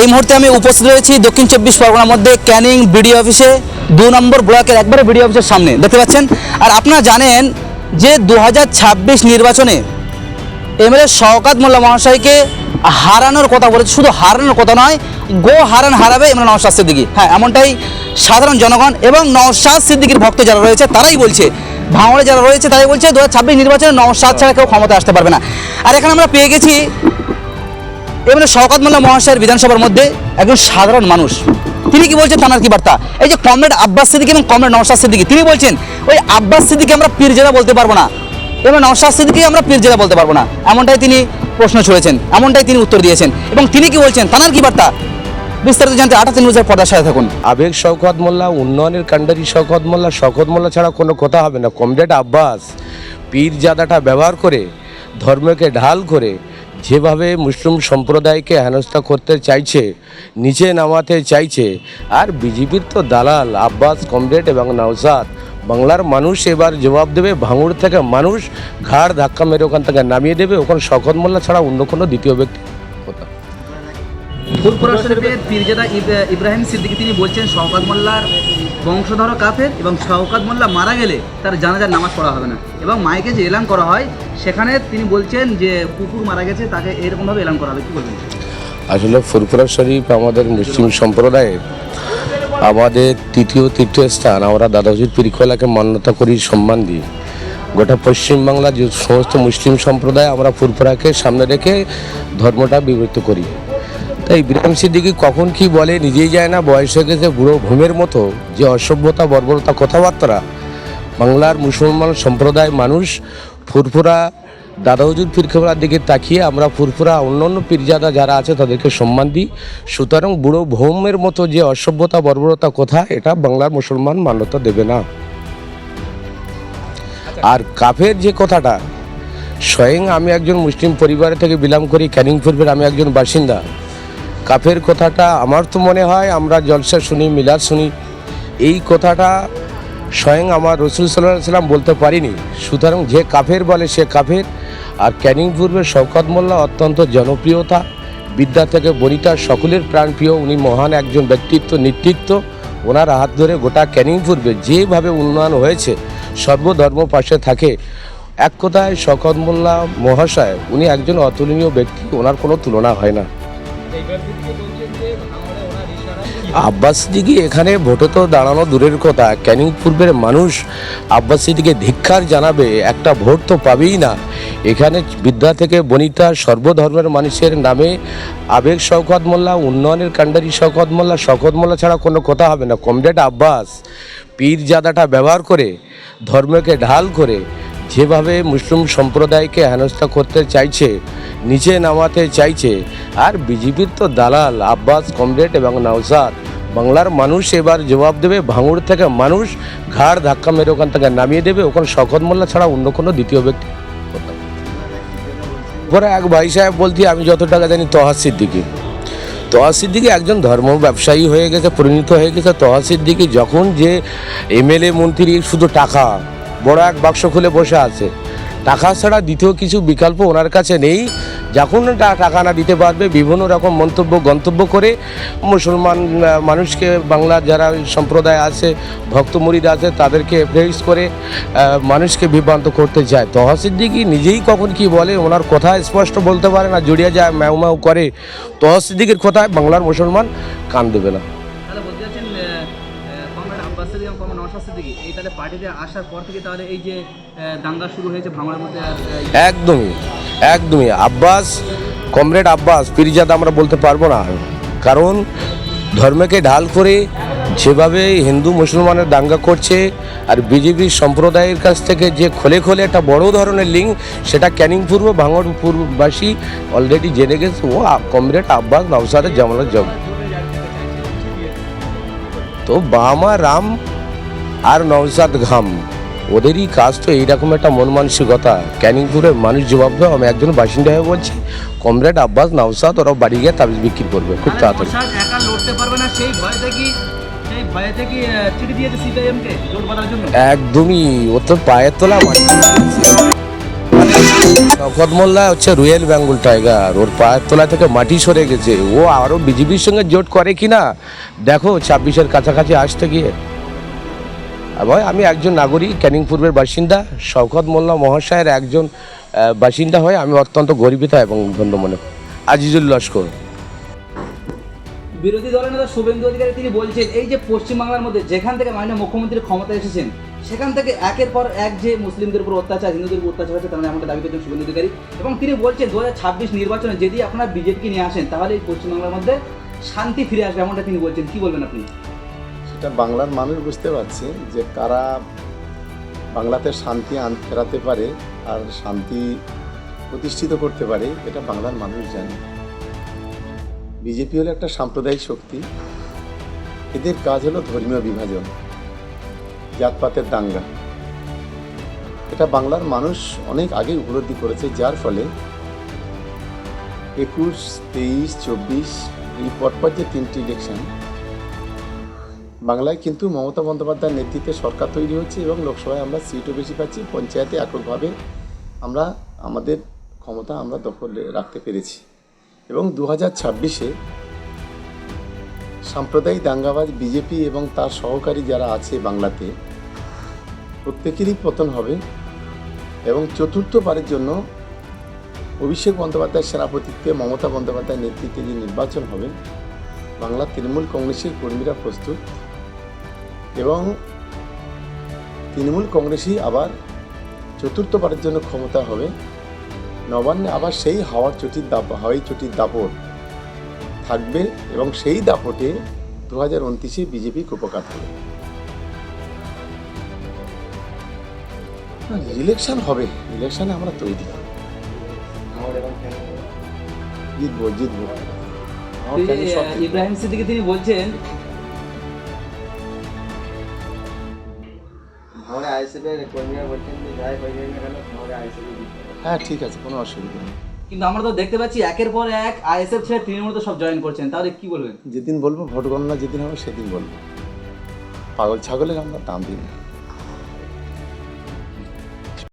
এই মুহূর্তে আমি উপস্থিত রয়েছি দক্ষিণ চব্বিশ পরগনার মধ্যে ক্যানিং বিডিও অফিসে, দু নম্বর ব্লকের একবারে বিডিও অফিসের সামনে, দেখতে পাচ্ছেন? আর আপনারা জানেন যে দু হাজার ছাব্বিশ নির্বাচনে এমএলএ শওকাত মোল্লা মহাশয়কে হারানোর কথা বলেছে, শুধু হারানোর কথা নয়, গো হারান হারাবে এমন নওশাদ সিদ্দিকি। হ্যাঁ এমনটাই সাধারণ জনগণ এবং নওশাদ সিদ্দিকির ভক্ত যারা রয়েছে, তারাই বলছে, ভাঙড়ে যারা রয়েছে, তারাই বলছে দু হাজার ছাব্বিশ নির্বাচনে নওশাদ ছাড়া কেউ ক্ষমতা আসতে পারবে না। আর এখানে আমরা পেয়ে গেছি এবারে শওকত মোল্লা মহাশয়ের বিধানসভার মধ্যে একজন সাধারণ মানুষ। তিনি কি বলছেন তানার কি বার্তা? এই যে কমরেড আব্বাস সিদ্দিকি এবং কমরেড নওশাদ সিদ্দিকি, তিনি বলছেন, ওই আব্বাস সিদ্দিকি আমরা পীরজেলা বলতে পারব না। এবং নওশাদ সিদ্দিকি আমরা পীরজেলা বলতে পারব না। এমনটাই তিনি প্রশ্ন ছড়েছেন, এমনটাই তিনি উত্তর দিয়েছেন। এবং তিনি কি বলছেন তানার কি বার্তা? বিস্তারিত জানতে আঠাশ নিউজের পর্দার সাথে থাকুন। আবেগ শওকত মোল্লা, উন্নয়নের কাণ্ডারি শওকত মোল্লা শওকত মোল্লা ছাড়া কোনো কথা হবে না। কমরেড আব্বাস পীর জাদাটা ব্যবহার করে, ধর্মকে ঢাল করে যেভাবে মুসলিম সম্প্রদায়কে হেনস্থা করতে চাইছে, নিচে নামাতে চাইছে, আর বিজেপির তো দালাল আব্বাস, কমরেড এবং নওসাদ বাংলার মানুষ এবার জবাব দেবে ভাঙুর থেকে মানুষ ঘাড় ধাক্কা মেরে ওখান থেকে নামিয়ে দেবে, ওখানে শওকত মোল্লা ছাড়া অন্য কোনো দ্বিতীয় ব্যক্তি। ফুলপুরা শরীফের পীরজাদা ইব্রাহিম সিদ্দিকী, তিনি বলছেন শওকাত মোল্লার বংশধর কাফের এবং শওকাত মোল্লা মারা গেলে তার জানাজার নামাজ পড়া হবে না। এবং মাইকে যে এলান করা হয়, সেখানে তিনি বলছেন যে কুকুর মারা গেছে, তাকে এরকমভাবে এলান করা হবে। কি বলবেন? আসলে ফুরফুরা শরীফ আমাদের মুসলিম সম্প্রদায়ের আমাদের তৃতীয় তীর্থস্থান। আমরা দাদাজির পিরিখলাকে মান্যতা করি, সম্মান দিই। গোটা পশ্চিমবাংলার যে সমস্ত মুসলিম সম্প্রদায় আমরা ফুরফুরাকে সামনে রেখে ধর্মটা বিবৃত করি। তাই ইব্রাহিম সিদ্দিকি কখন কি বলে নিজেই যায় না, বয়স হয়ে গেছে, বুড়ো ঘুমের মতো, যে অসভ্যতা, বর্বরতা, কথাবার্তা। বাংলার মুসলমান সম্প্রদায় মানুষ ফুরফুরা, দাদা হুজুর পীরখেবরার দিকে তাকিয়ে আমরা ফুরফুরা অন্য অন্য পীরজাদা যারা আছে তাদেরকে সম্মান দিই। সুতরাং বুড়ো ভৌমের মতো যে অসভ্যতা, বর্বরতা, কথা, এটা বাংলার মুসলমান মান্যতা দেবে না। আর কাফের যে কথাটা, স্বয়ং আমি একজন মুসলিম পরিবার থেকে বিলং করি, ক্যানিং পূর্বের আমি একজন বাসিন্দা। কাফের কথাটা আমার তো মনে হয়, আমরা জলসা শুনি, মিলাদ শুনি, এই কথাটা স্বয়ং আমার রসুল সাল্লাহ সাল্লাম বলতে পারিনি। সুতরাং যে কাফের বলে সে কাফের, আর ক্যানিং পূর্বের শওকত মোল্লা অত্যন্ত জনপ্রিয়তা, বিদ্যা থেকে বনিতা সকলের প্রাণপ্রিয়, উনি মহান একজন ব্যক্তিত্ব, নেতৃত্ব, ওনার হাত ধরে গোটা ক্যানিং পূর্বে যেভাবে উন্নয়ন হয়েছে, সর্বধর্ম পাশে থাকে। এক কথায় শওকত মোল্লা মহাশয়, উনি একজন অতুলনীয় ব্যক্তি, ওনার কোনো তুলনা হয় না। আব্বাস সিদ্দিকি এখানে ভোটে তো দাঁড়ানো দূরের কথা। ক্যানিং পূর্বের মানুষ আব্বাস ধিক্ষার জানাবে, একটা ভোট তো পাবেই না। এখানে বিদ্যা থেকে বনিতা সর্বধর্মের মানুষের নামে আবেগ শওকত মোল্লা, উন্নয়নের কাণ্ডারি শওকত মোল্লা শওকত মোল্লা ছাড়া কোনো কথা হবে না। কমরেড আব্বাস পীর জাদাটা ব্যবহার করে, ধর্মকে ঢাল করে যেভাবে মুসলিম সম্প্রদায়কে হেনস্থা করতে চাইছে, নিচে নামাতে চাইছে, আর বিজেপির তো দালাল আব্বাস, কমরেড এবং নওসাদ। বাংলার মানুষ এবার জবাব দেবে ভাঙুর থেকে মানুষ ঘাড় ধাক্কা মেরে ওখান থেকে নামিয়ে দেবে, ওখানে শখত মোল্লা ছাড়া অন্য কোনো দ্বিতীয় ব্যক্তি পরে এক ভাই সাহেব বলতে, আমি যত টাকা জানি তহার সিদ্দিকি। তহার সিদ্দিকি একজন ধর্ম ব্যবসায়ী হয়ে গেছে, পরিণত হয়ে গেছে। তহার সিদ্দিকি যখন যে এমএলএ মন্ত্রী শুধু টাকা বড় এক বাক্স খুলে বসে আছে। টাকা ছাড়া দ্বিতীয় কিছু বিকল্প ওনার কাছে নেই। যখন টাকা না দিতে পারবে, বিভিন্ন রকম মন্তব্য, গন্তব্য করে মুসলমান মানুষকে বাংলার যারা সম্প্রদায় আছে, ভক্ত মুরিদ আছে, তাদেরকে ফেস করে মানুষকে বিভ্রান্ত করতে চায়। তহা সিদ্দিকি নিজেই কখন কি বলে, ওনার কথা স্পষ্ট বলতে পারে না, জড়িয়ে যায় ম্যাও ম্যাও করে। তহা সিদ্দিকির কথায় বাংলার মুসলমান কান দেবে না। সিদ্দিকী এই তাহলে পার্টিতে আসার পর থেকে তাহলে এই যে দাঙ্গা শুরু হয়েছে মধ্যে একদমই একদমই। আব্বাস, কমরেড আব্বাস পিরিজাদা আমরা বলতে পারব না। কারণ ধর্মকে ঢাল করে যেভাবে হিন্দু মুসলমানের দাঙ্গা করছে আর বিজেপি সম্প্রদায়ের কাছ থেকে যে খোলে খোলে একটা বড় ধরনের লিঙ্ক সেটা ক্যানিং পূর্ব, ভাঙড় পূর্ববাসী অলরেডি জেনে গেছে। ও কমরেড আব্বাস নওসাদের জামালত জব তো বামা রাম আর নওসাদ ঘাম। ওদেরই কাজ তো এইরকম একটা মন মানসিকতা। ক্যানিংপুরের মানুষ জবাব দেয় আমি একজন বাসিন্দা হয়ে বলছি। কমরেড আব্বাস নওসাদ ওরা বাড়ি গিয়ে তাবিজ বিক্রি করবে। খুব তাড়াতাড়ি। একা লড়তে পারবে না। সেই ভয়তে কি একদমই। ও তো পায়ের তোলা মাটি। শওকত মোল্লা হচ্ছে রয়্যাল বেঙ্গল টাইগার। ওর পায়ের তলা থেকে মাটি সরে গেছে। ও আরও বিজেপির সঙ্গে জোট করে কি না দেখো ছাব্বিশের কাছাকাছি আসতে গিয়ে। এবং আমি একজন নাগরিক ক্যানিং পূর্বের বাসিন্দা, শওকত মোল্লা মহাশয়ের একজন বাসিন্দা হয়ে আমি অত্যন্ত গর্বিত এবং ধন্য মনে। আজিজুল লস্কর। বিরোধী দলের নেতা শুভেন্দু অধিকারী তিনি বলছেন, এই যে পশ্চিমবাংলার মধ্যে যেখান থেকে মাননীয় মুখ্যমন্ত্রী ক্ষমতা এসেছেন, সেখান থেকে একের পর এক যে মুসলিমদের উপর অত্যাচার, হিন্দুদের উপর অত্যাচার হচ্ছে তারা এমনটা দাবি করছেন শুভেন্দু অধিকারী। এবং তিনি বলছেন, দু হাজার ছাব্বিশ নির্বাচনে যদি আপনারা বিজেপিকে নিয়ে আসেন, তাহলে এই পশ্চিমবাংলার মধ্যে শান্তি ফিরে আসবে, এমনটা তিনি বলছেন। কি বলবেন আপনি? সেটা বাংলার মানুষ বুঝতে পারছে যে কারা বাংলাতে শান্তি আন ফেরাতে পারে আর শান্তি প্রতিষ্ঠিত করতে পারে, এটা বাংলার মানুষ জানে। বিজেপি হলো একটা সাম্প্রদায়িক শক্তি। এদের কাজ হলো ধর্মীয় বিভাজন, জাতপাতের দাঙ্গা। এটা বাংলার মানুষ অনেক আগে উপলব্ধি করেছে, যার ফলে একুশ, তেইশ, চব্বিশ, এই পরপর যে তিনটি ইলেকশন বাংলায় কিন্তু মমতা বন্দ্যোপাধ্যায়ের নেতৃত্বে সরকার তৈরি হচ্ছে এবং লোকসভায় আমরা সিটও বেশি পাচ্ছি, পঞ্চায়েতে এককভাবে আমরা আমাদের ক্ষমতা আমরা দখলে রাখতে পেরেছি। এবং দু হাজার ছাব্বিশে সাম্প্রদায়িক দাঙ্গাবাজ বিজেপি এবং তার সহকারী যারা আছে বাংলাতে, প্রত্যেকেরই পতন হবে এবং চতুর্থবারের জন্য অভিষেক বন্দ্যোপাধ্যায়ের সেনাপতিত্বে মমতা বন্দ্যোপাধ্যায়ের নেতৃত্বে যে নির্বাচন হবে, বাংলা তৃণমূল কংগ্রেসের কর্মীরা প্রস্তুত। এবং তৃণমূল কংগ্রেসই আবার চতুর্থবারের জন্য ক্ষমতা হবে। নবান্নে আবার সেই হাওয়ার চটির দাপ হাওয়াই চটির দাপট থাকবে এবং সেই দাপটে দু হাজার উনত্রিশে বিজেপি কুপকাত হবে। ইলেকশন হবে। ইলেকশনে আমরা তৈরি। জিতবো জিতবো। ইব্রাহিম সিদ্দিকি তিনি বলছেন আমাদের কর্মীরা বলছেন যে যাই হয়ে না কেন হ্যাঁ ঠিক আছে কোনো অসুবিধা নেই। কিন্তু আমরা তো দেখতে পাচ্ছি একের পর এক আইএসএফ ছেড়ে তৃণমূল তো সব জয়েন করছেন। তাহলে কি বলবেন? যেদিন বলব ভোট গণনা যেদিন হবে সেদিন বলব। পাগল ছাগলের আমরা দাম দিই না।